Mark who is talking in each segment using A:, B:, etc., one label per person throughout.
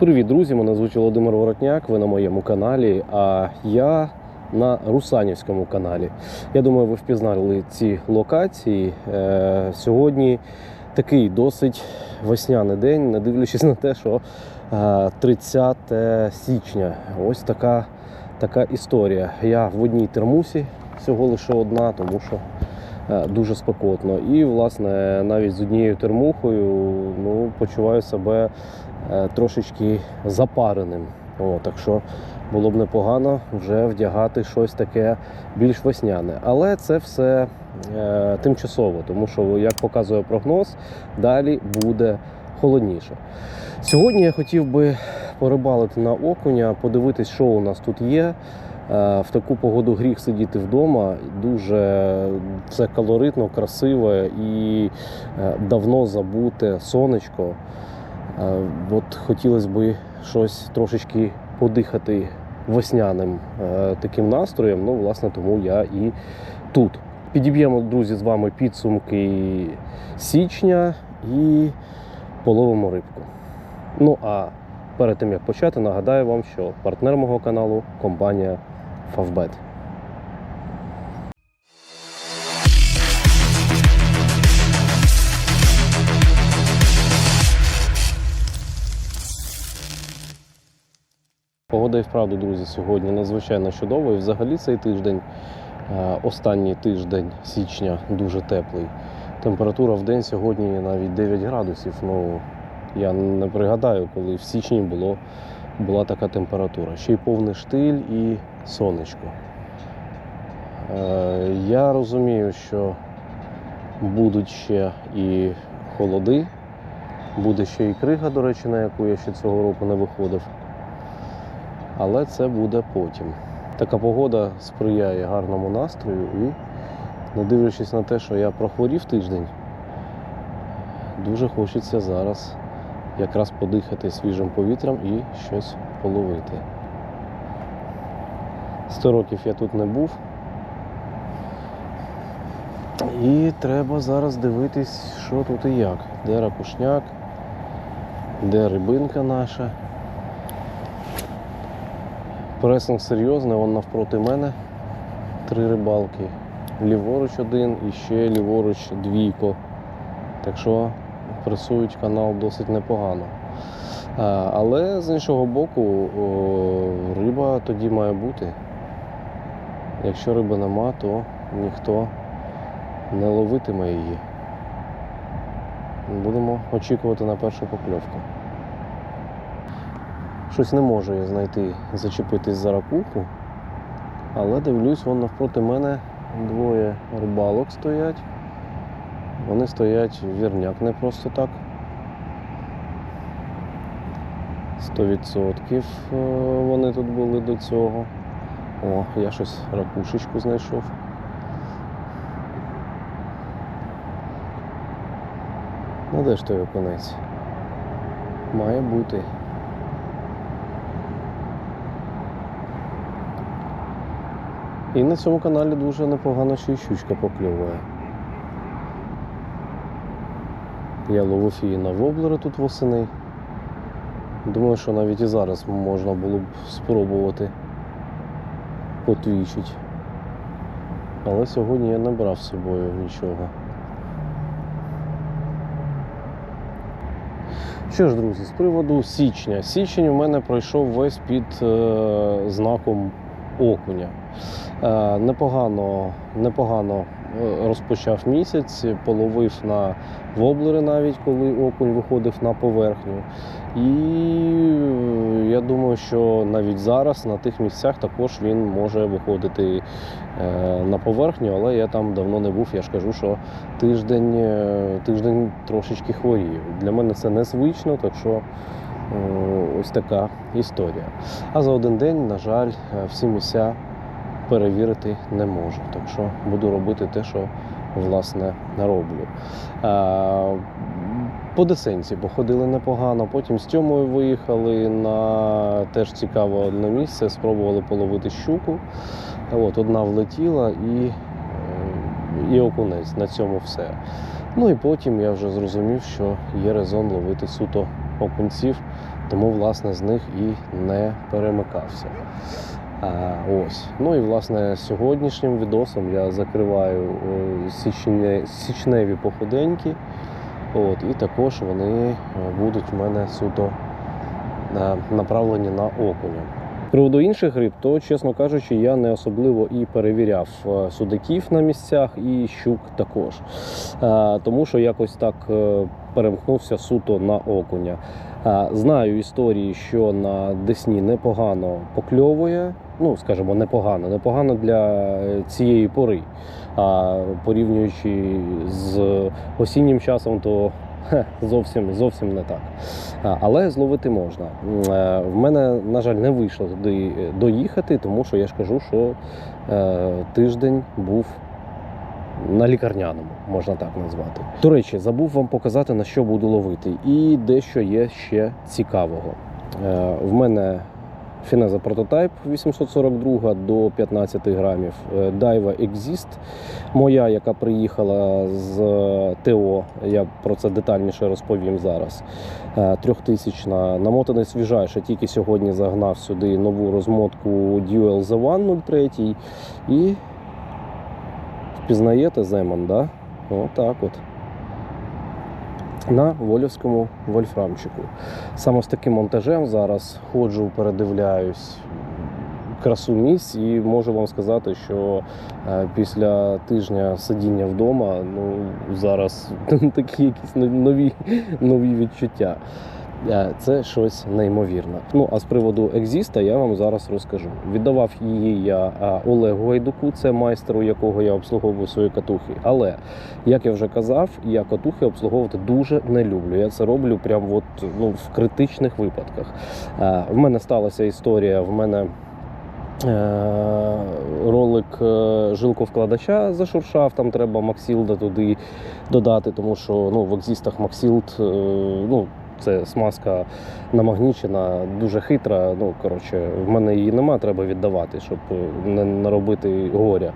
A: Привіт, друзі! Мене звуть Володимир Воротняк. Ви на моєму каналі. А я на Русанівському каналі. Я думаю, ви впізнали ці локації. Е, сьогодні такий досить весняний день, не дивлячись на те, що е, 30 січня. Ось така, така історія. Я в одній термусі всього лише одна, тому що. е, Дуже спекотно. І, власне, навіть з однією термухою ну, почуваю себе е, трошечки запареним. О, так що було б непогано вже вдягати щось таке більш весняне. Але це все е, тимчасово, тому що, як показує прогноз, далі буде холодніше. Сьогодні я хотів би порибалити на окуня, подивитись, що у нас тут є. Е, В таку погоду гріх сидіти вдома. Дуже все колоритно, красиве і е, давно забуте сонечко. От хотілося б щось трошечки подихати весняним е, таким настроєм. Ну, власне, тому я і тут. Підіб'ємо, друзі, з вами підсумки січня і половимо рибку. Ну а перед тим як почати, нагадаю вам, що партнер мого каналу компанія Favbet. Погода і вправду, друзі, сьогодні надзвичайно чудова. І взагалі цей тиждень, е, останній тиждень січня, дуже теплий. Температура в день сьогодні навіть 9 градусів. Ну, я не пригадаю, коли в січні було, була така температура. Ще й повний штиль і сонечко. Е, Я розумію, що будуть ще і холоди, буде ще і крига, до речі, на яку я ще цього року не виходив але це буде потім. Така погода сприяє гарному настрою і, не дивлячись на те, що я прохворів тиждень, дуже хочеться зараз якраз подихати свіжим повітрям і щось половити. Сто років я тут не був. І треба зараз дивитись, що тут і як. Де ракушняк, де рибинка наша. Пресинг серйозний, он навпроти мене. Три рибалки. Ліворуч один і ще ліворуч двійко. Так що пресують канал досить непогано. Але з іншого боку, риба тоді має бути. Якщо риби нема, то ніхто не ловитиме її. Будемо очікувати на першу покльовку. Щось не можу я знайти, зачепитись за ракуху. Але дивлюсь, вон навпроти мене двоє рибалок стоять. Вони стоять вірняк не просто так. 100% вони тут були до цього. О, я щось ракушечку знайшов. Ну де ж той окунець? Має бути. І на цьому каналі дуже непогано ще й щучка покльовує. Я ловив її на воблери тут восени. Думаю, що навіть і зараз можна було б спробувати потвічити. Але сьогодні я не брав з собою нічого. Що ж, друзі, з приводу січня. Січень у мене пройшов весь під е, знаком окуня. Е, непогано, непогано е, розпочав місяць, половив на воблери навіть, коли окунь виходив на поверхню. І е, я думаю, що навіть зараз на тих місцях також він може виходити на поверхню, але я там давно не був. Я ж кажу, що тиждень, тиждень трошечки хворію. Для мене це незвично, так що. Ось така історія. А за один день, на жаль, всі місця перевірити не можу. Так що буду робити те, що власне роблю. По десенці походили непогано, потім з Тьомою виїхали на теж цікаве одне місце, спробували половити щуку. От, одна влетіла і, е, і окунець. На цьому все. Ну і потім я вже зрозумів, що є резон ловити суто окунців тому, власне, з них і не перемикався. Ось. Ну і власне сьогоднішнім відосом я закриваю січне, січневі походеньки. От, і також вони е, будуть в мене суто е, направлені на окуня. З приводу інших риб, то, чесно кажучи, я не особливо і перевіряв е, судаків на місцях і щук також. Тому що якось так перемкнувся суто на окуня. Е, Знаю історії, що на Десні непогано покльовує. Ну, скажімо, непогано, непогано для е, цієї пори. А порівнюючи з осіннім часом, то зовсім зовсім не так. Але зловити можна. Е, В мене, на жаль, не вийшло туди доїхати, тому що я ж кажу, що е, тиждень був на лікарняному, можна так назвати. До речі, забув вам показати, на що буду ловити. І дещо є ще цікавого. Е, В мене Фінеза прототайп 842 до 15 грамів. Е, Дайва Exist, моя, яка приїхала з е, ТО, я про це детальніше розповім зараз. Трьохтисячна, намотаний свіжайше, тільки сьогодні загнав сюди нову розмотку Dual The One 03 і впізнаєте Земан, да? Отак от. На Волівському вольфрамчику. Саме з таким монтажем зараз ходжу, передивляюсь красу місць і можу вам сказати, що е, після тижня сидіння вдома ну, зараз такі якісь нові, нові відчуття. Е, Це щось неймовірне. Ну а з приводу екзіста я вам зараз розкажу. Віддавав її я Олегу Гайдуку, це майстеру, якого я обслуговую свої катухи. Але як я вже казав, я катухи обслуговувати дуже не люблю. Я це роблю прям от, ну, в критичних випадках. Е, В мене сталася історія. В мене е, ролик е, жилковкладача зашуршав, там треба Максілда туди додати, тому що ну, в екзістах Максілд, е, ну, це смазка намагнічена, дуже хитра. Ну, коротше, в мене її нема, треба віддавати, щоб е, не наробити горя.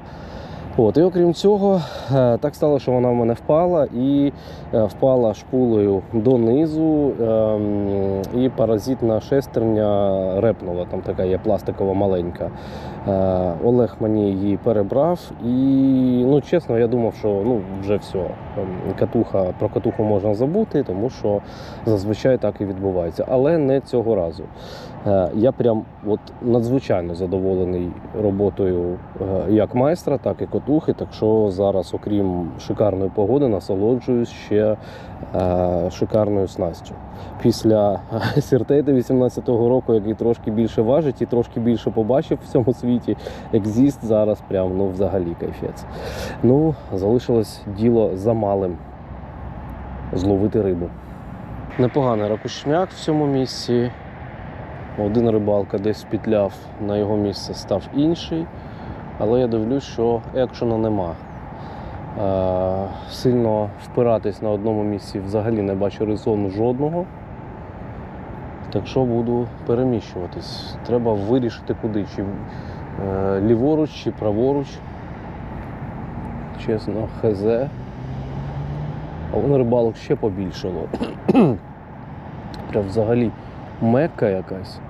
A: От, і окрім цього, е, так стало, що вона в мене впала і е, впала шпулею донизу, ем, і паразитна шестерня репнула. Там така є пластикова маленька. Е, Олег мені її перебрав, і ну, чесно, я думав, що ну, вже все. Катуха, про катуху можна забути, тому що зазвичай так і відбувається. Але не цього разу. Е, Я прям от надзвичайно задоволений роботою е, як майстра, так і котухи. Так що зараз, окрім шикарної погоди, насолоджуюсь ще шикарною снастю. Після Сіртейта 18-го року, який трошки більше важить і трошки більше побачив в цьому світі, екзіст зараз прям ну взагалі кайфець. Ну, залишилось діло за малим зловити рибу. Непоганий ракушняк в цьому місці. Один рибалка десь петляв, на його місце став інший. Але я дивлюсь, що екшена нема. Е, сильно впиратись на одному місці взагалі не бачу резону жодного. Так що буду переміщуватись. Треба вирішити куди, чи ліворуч, чи праворуч. Чесно, хз. А воно рибалок ще побільшало. Прям взагалі мекка якась.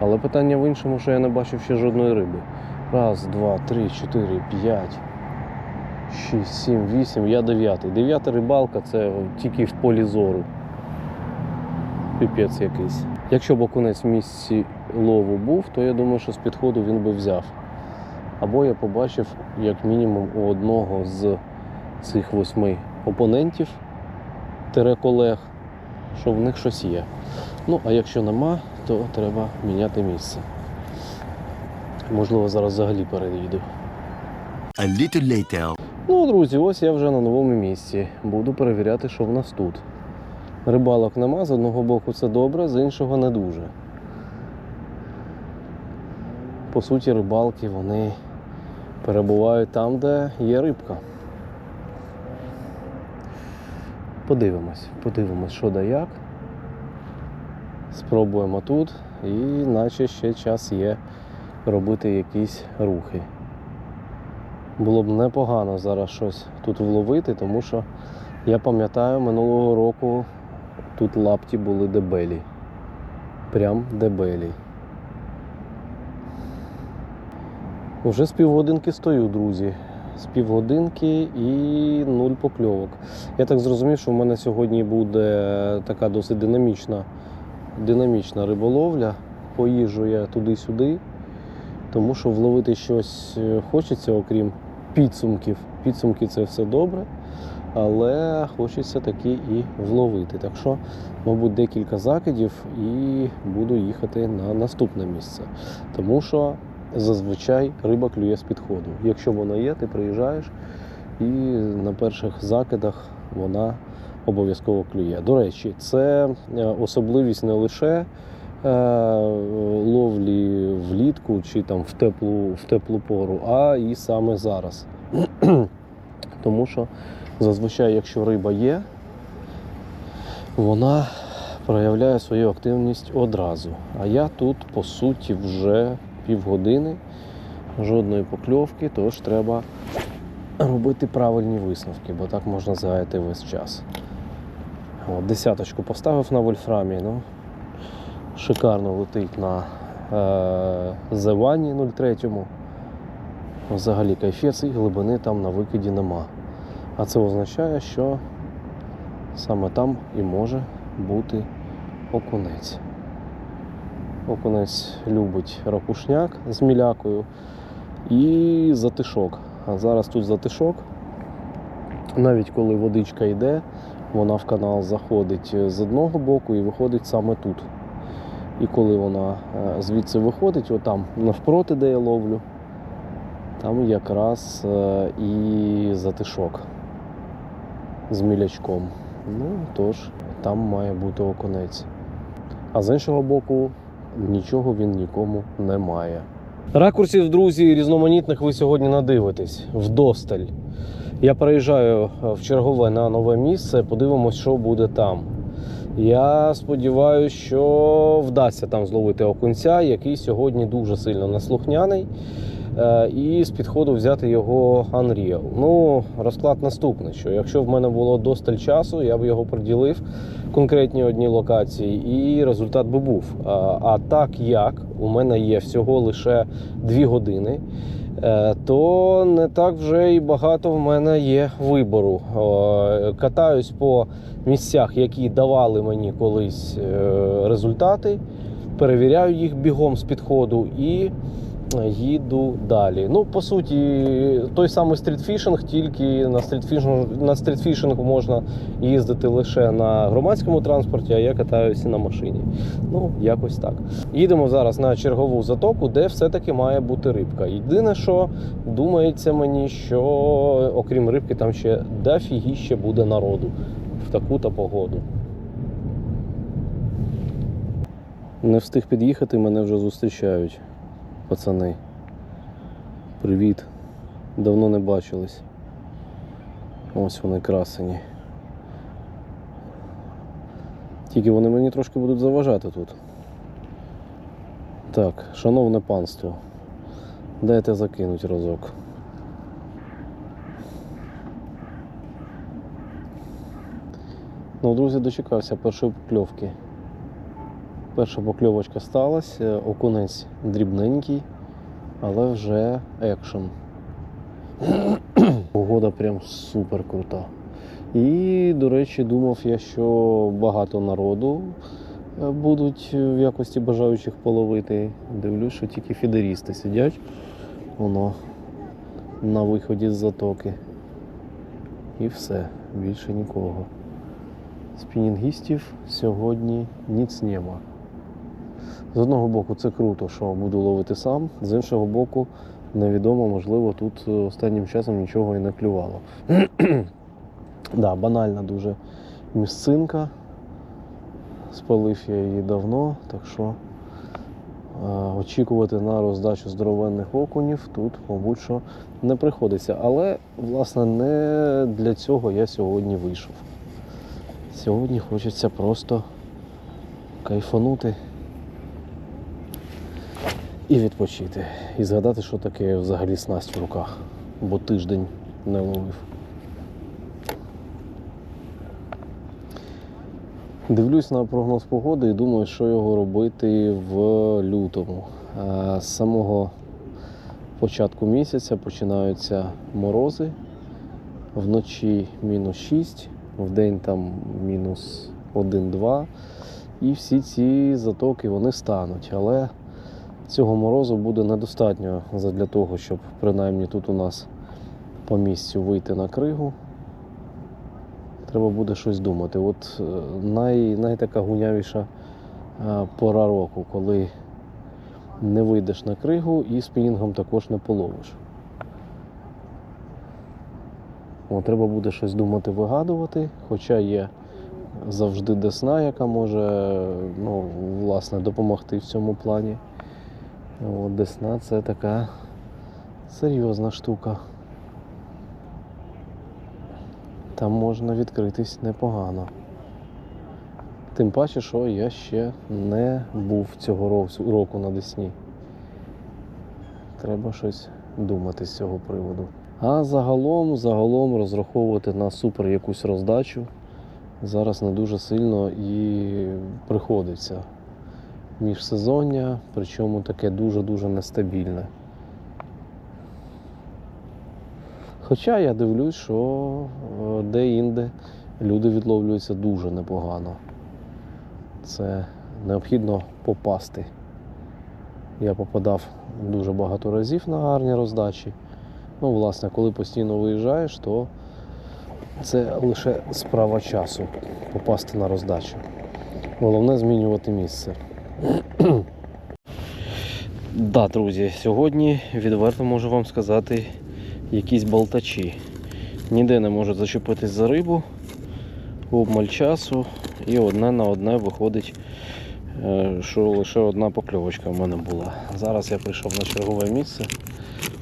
A: Але питання в іншому, що я не бачив ще жодної риби. Раз, два, три, чотири, п'ять, шість, сім, вісім. Я дев'ятий. Дев'ята рибалка це тільки в полі зору. Піпець якийсь. Якщо б окунець в місці лову був, то я думаю, що з підходу він би взяв. Або я побачив, як мінімум, у одного з цих восьми опонентів, тире колег, що в них щось є. Ну, а якщо нема, то треба міняти місце. Можливо, зараз взагалі переїду.
B: A little later.
A: Ну, друзі, ось я вже на новому місці. Буду перевіряти, що в нас тут. Рибалок нема, з одного боку це добре, з іншого не дуже. По суті, рибалки вони перебувають там, де є рибка. Подивимось, подивимось, що да як. Спробуємо тут і наче ще час є робити якісь рухи. Було б непогано зараз щось тут вловити, тому що я пам'ятаю, минулого року тут лапті були дебелі. Прям дебелі. Вже з півгодинки стою, друзі. З півгодинки і нуль покльовок. Я так зрозумів, що в мене сьогодні буде така досить динамічна, динамічна риболовля. Поїжджу я туди-сюди, тому що вловити щось е, хочеться, окрім підсумків. Підсумки це все добре, але хочеться таки і вловити. Так що, мабуть, декілька закидів і буду їхати на наступне місце. Тому що зазвичай риба клює з підходу. Якщо вона є, ти приїжджаєш і на перших закидах вона обов'язково клює. До речі, це е, особливість не лише е, ловлі влітку чи там в теплу, в теплу пору, а і саме зараз. Тому що зазвичай, якщо риба є, вона проявляє свою активність одразу. А я тут, по суті, вже півгодини, жодної покльовки, тож треба робити правильні висновки, бо так можна згаяти весь час. От, десяточку поставив на вольфрамі, ну, шикарно летить на е, Зевані 03. Взагалі кайфець і глибини там на викиді нема. А це означає, що саме там і може бути окунець. Окунець любить ракушняк з мілякою і затишок. А зараз тут затишок. Навіть коли водичка йде, вона в канал заходить з одного боку і виходить саме тут. І коли вона е, звідси виходить, отам навпроти, де я ловлю, там якраз е, і затишок з мілячком. Ну, тож, там має бути окунець. А з іншого боку, нічого він нікому не має. Ракурсів, друзі, різноманітних ви сьогодні надивитесь вдосталь. Я переїжджаю в чергове на нове місце, подивимось, що буде там. Я сподіваюся, що вдасться там зловити окунця, який сьогодні дуже сильно наслухняний. Е, І з підходу взяти його Unreal. Ну, розклад наступний: що якщо в мене було досталь часу, я б його приділив конкретній одній локації, і результат би був. А, а так як у мене є всього лише 2 години, е, то не так вже і багато в мене є вибору. Е, Катаюсь по місцях, які давали мені колись е, результати, перевіряю їх бігом з підходу і їду далі. Ну, по суті, той самий стрітфішинг, тільки на стрітфішинг, на стрітфішинг можна їздити лише на громадському транспорті, а я катаюся на машині. Ну, якось так. Їдемо зараз на чергову затоку, де все-таки має бути рибка. Єдине, що думається мені, що окрім рибки, там ще дофігіще буде народу в таку-то погоду. Не встиг під'їхати, мене вже зустрічають пацани. Привіт. Давно не бачились. Ось вони красені. Тільки вони мені трошки будуть заважати тут. Так, шановне панство, дайте закинуть разок. Ну, друзі, дочекався першої покльовки. Перша покльовочка сталася, окунець дрібненький, але вже екшен. Погода прям супер крута. І, до речі, думав я, що багато народу е, будуть в якості бажаючих половити. Дивлюсь, що тільки фідерісти сидять. Воно на виході з затоки. І все, більше нікого. Спінінгістів сьогодні ніц нема. З одного боку, це круто, що буду ловити сам, з іншого боку, невідомо, можливо, тут е, останнім часом нічого і не клювало. да, банальна дуже місцинка. Спалив я її давно, так що е, очікувати на роздачу здоровенних окунів тут, мабуть, що не приходиться. Але, власне, не для цього я сьогодні вийшов. Сьогодні хочеться просто кайфанути і відпочити. І згадати, що таке взагалі снасть в руках, бо тиждень не ловив. Дивлюсь на прогноз погоди і думаю, що його робити в лютому. Е, З самого початку місяця починаються морози. Вночі мінус 6, вдень там мінус 1-2. І всі ці затоки вони стануть. Але цього морозу буде недостатньо для того, щоб принаймні тут у нас по місцю вийти на кригу. Треба буде щось думати. От е, най, най така гунявіша е, пора року, коли не вийдеш на кригу і спінінгом також не половиш. О, треба буде щось думати, вигадувати, хоча є завжди десна, яка може ну, власне, допомогти в цьому плані. От десна це така серйозна штука. Там можна відкритись непогано. Тим паче, що я ще не був цього року на Десні. Треба щось думати з цього приводу. А загалом, загалом розраховувати на супер якусь роздачу зараз не дуже сильно і приходиться. Міжсезоння, причому таке дуже-дуже нестабільне. Хоча я дивлюсь, що е, де-інде люди відловлюються дуже непогано. Це необхідно попасти. Я попадав дуже багато разів на гарні роздачі. Ну, власне, коли постійно виїжджаєш, то це лише справа часу попасти на роздачу. Головне змінювати місце. Да, друзі, сьогодні відверто можу вам сказати якісь болтачі. Ніде не можу зачепитись за рибу, обмаль часу, і одне на одне виходить, е, що лише одна покльовочка в мене була. Зараз я прийшов на чергове місце,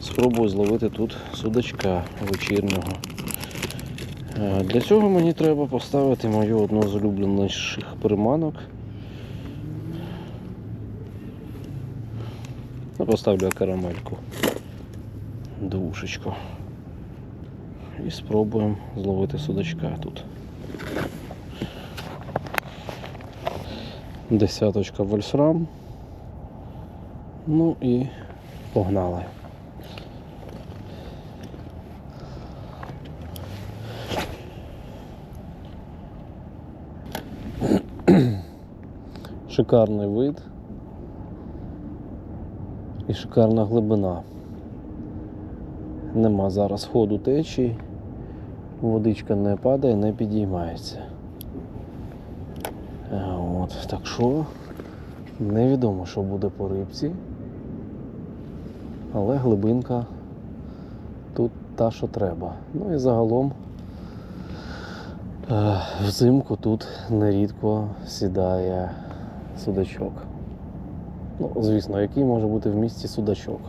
A: спробую зловити тут судачка вечірнього. Е, Для цього мені треба поставити мою одну з улюбленіших приманок. Ну, Поставлю карамельку. Двушечку. І спробуємо зловити судачка тут. Десяточка вольфрам. Ну і погнали. Шикарний вид і шикарна глибина. Нема зараз ходу течії, водичка не падає, не підіймається. От, так що невідомо, що буде по рибці, але глибинка тут та, що треба. Ну і загалом е, взимку тут нерідко сідає судачок. Ну, звісно, який може бути в місті судачок?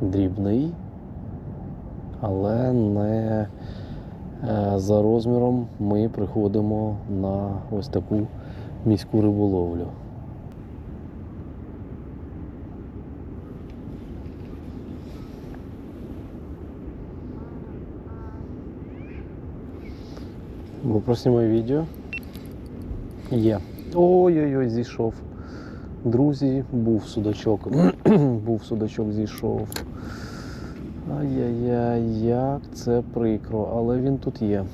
A: Дрібний, але не е, за розміром ми приходимо на ось таку міську риболовлю. Бо проснімай відео. Є. Ой-ой-ой, зійшов. Друзі, був судачок. був судачок, зійшов. Ай-яй-яй, як це прикро, але він тут є.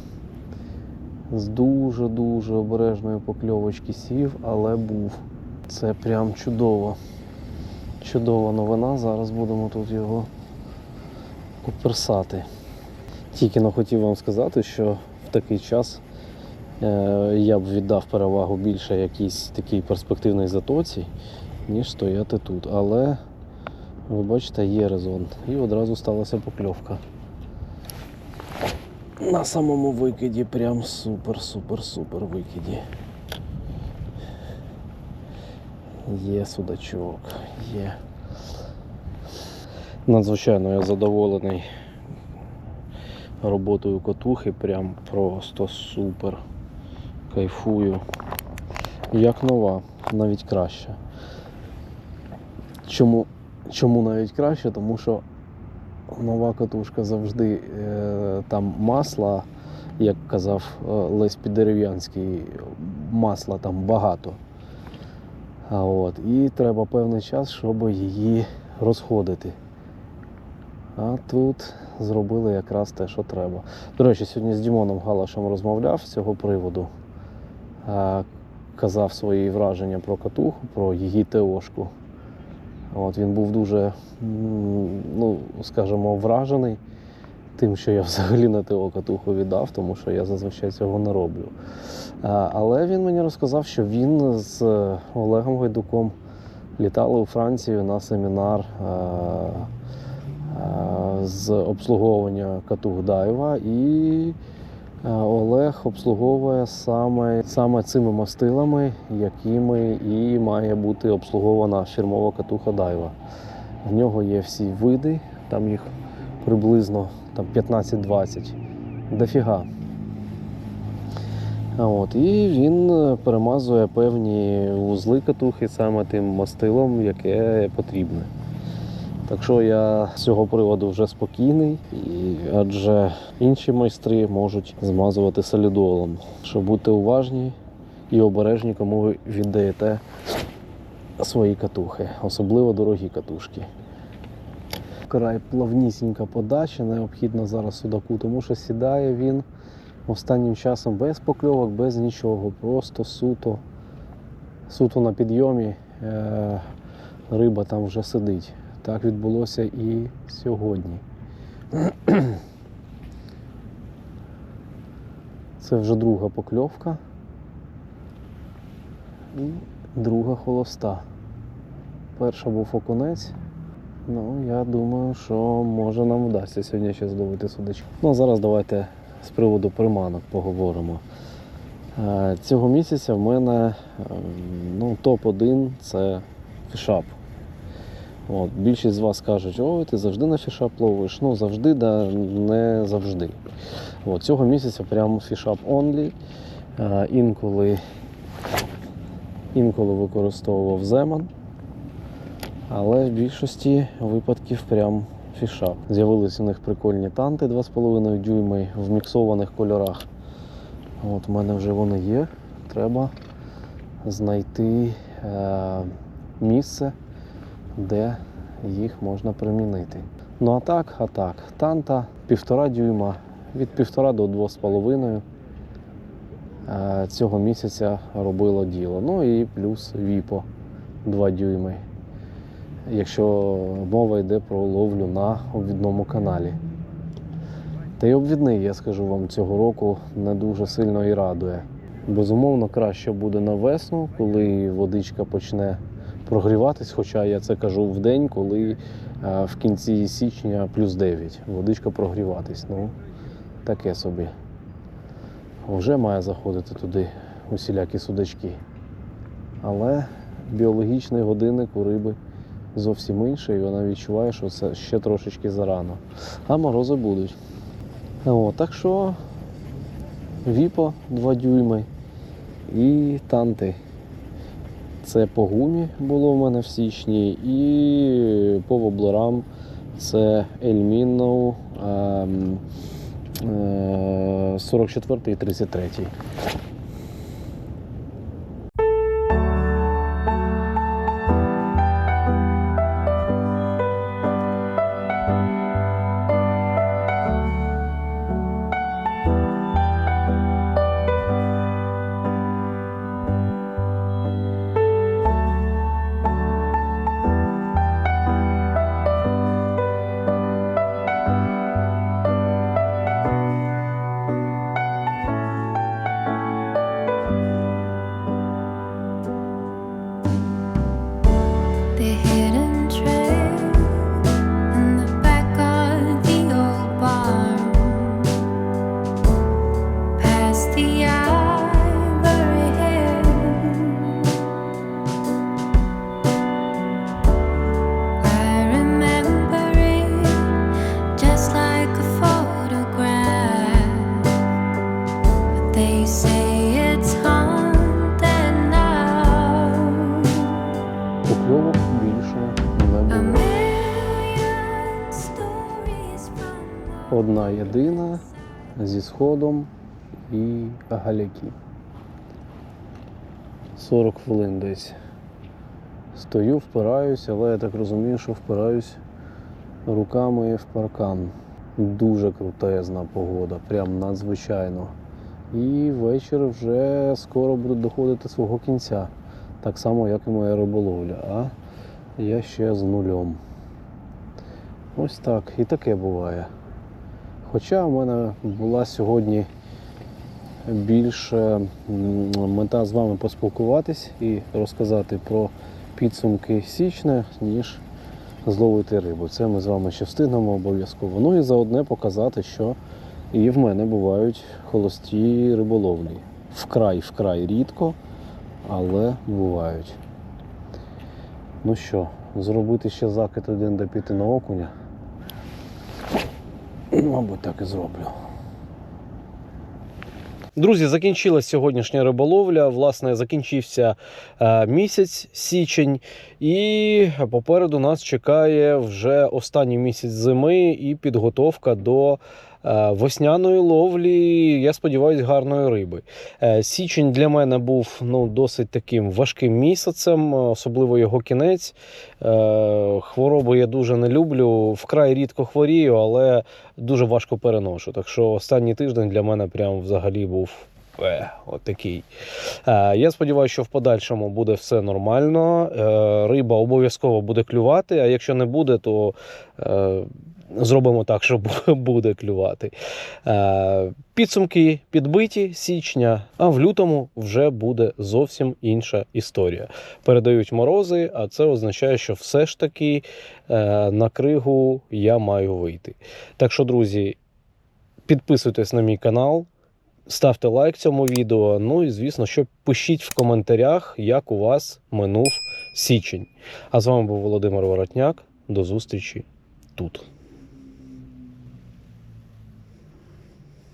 A: З дуже-дуже обережної покльовочки сів, але був. Це прям чудово. Чудова новина. Зараз будемо тут його поперсати. Тільки но хотів вам сказати, що в такий час я б віддав перевагу більше якійсь такій перспективній затоці, ніж стояти тут. Але ви бачите, є резон. І одразу сталася покльовка. На самому викиді, прям супер-супер-супер викиді. Є судачок, є. Надзвичайно я задоволений роботою котухи, прям просто супер. Кайфую. Як нова, навіть краще. Чому, чому навіть краще? Тому що нова катушка завжди е, там масла як казав е, Лесь Піддерев'янський, масла там багато. А от, і треба певний час, щоб її розходити. А тут зробили якраз те, що треба. До речі, сьогодні з Дімоном Галашем розмовляв з цього приводу. А, казав свої враження про катуху, про її ТОшку. От, він був дуже, ну, скажімо, вражений тим, що я взагалі на ТО катуху віддав, тому що я зазвичай цього не роблю. Але він мені розказав, що він з Олегом Гайдуком літали у Францію на семінар а, з обслуговування катух Дайва і Е, Олег обслуговує саме, саме цими мастилами, якими і має бути обслугована фірмова катуха Дайва. В нього є всі види, там їх приблизно 15-20. Дофіга. От, і він е, перемазує певні вузли катухи саме тим мастилом, яке потрібне. Так що я з цього приводу вже спокійний, і, адже інші майстри можуть змазувати солідолом. Що будьте уважні і обережні, кому ви віддаєте свої катухи, особливо дорогі катушки. Край плавнісінька подача, необхідна зараз судаку, тому що сідає він останнім часом без покльовок, без нічого, просто суто, суто на підйомі. Е- риба там вже сидить. Так відбулося і сьогодні. Це вже друга покльовка і друга холоста. Перша був окунець. Ну, я думаю, що може нам вдасться сьогодні ще зловити судачку. Ну, а зараз давайте з приводу приманок поговоримо. Е, Цього місяця в мене е, ну, топ-1 це фішап. От, більшість з вас кажуть, ой, ти завжди на фішап ловиш. Ну, завжди, да не завжди. От, цього місяця прямо фішап онлі. Е, інколи, інколи використовував земан, але в більшості випадків прям фішап. З'явились у них прикольні танти 2,5 дюйми в міксованих кольорах. От, у мене вже вони є. Треба знайти е, місце де їх можна примінити. Ну а так, а так, танта півтора дюйма, від півтора до двох з половиною е, цього місяця робило діло. Ну і плюс віпо 2 дюйми, якщо мова йде про ловлю на обвідному каналі. Та й обвідний, я скажу вам, цього року не дуже сильно і радує. Безумовно, краще буде на весну, коли водичка почне прогріватись, хоча я це кажу в день, коли е, в кінці січня плюс 9. Водичка прогріватись. Ну, таке собі. Вже має заходити туди усілякі судачки. Але біологічний годинник у риби зовсім інший, і вона відчуває, що це ще трошечки зарано. А морози будуть. О, так що віпо 2 дюйми і танти. Це по гумі було в мене в січні, і по воблерам це Ельмінов ем, е, 44 і 33. Одна єдина зі сходом і галяки. 40 хвилин десь. Стою, впираюсь, але я так розумію, що впираюсь руками в паркан. Дуже крутезна погода, прям надзвичайно. І вечір вже скоро буде доходити свого кінця. Так само, як і моя риболовля. А я ще з нульом. Ось так. І таке буває. Хоча в мене була сьогодні більше мета з вами поспілкуватись і розказати про підсумки січня, ніж зловити рибу. Це ми з вами ще встигнемо обов'язково. Ну і заодне показати, що і в мене бувають холості риболовлі. Вкрай, вкрай рідко, але бувають. Ну що, зробити ще закид один до піти на окуня. Мабуть, так і зроблю. Друзі, закінчилась сьогоднішня риболовля. Власне, закінчився е, місяць січень, і попереду нас чекає вже останній місяць зими і підготовка до весняної ловлі. Я сподіваюся, гарної риби. Е, Січень для мене був ну, досить таким важким місяцем, особливо його кінець. Е, Хвороби я дуже не люблю. Вкрай рідко хворію, але дуже важко переношу. Так що останній тиждень для мене прям взагалі був. Е, от такий. Е, я сподіваюся, що в подальшому буде все нормально. Е, риба обов'язково буде клювати, а якщо не буде, то е, зробимо так, що буде клювати. Е, підсумки підбиті січня, а в лютому вже буде зовсім інша історія. Передають морози, а це означає, що все ж таки е, на кригу я маю вийти. Так що, друзі, підписуйтесь на мій канал. Ставте лайк цьому відео. Ну і звісно, що пишіть в коментарях, як у вас минув січень. А з вами був Володимир Воротняк. До зустрічі тут.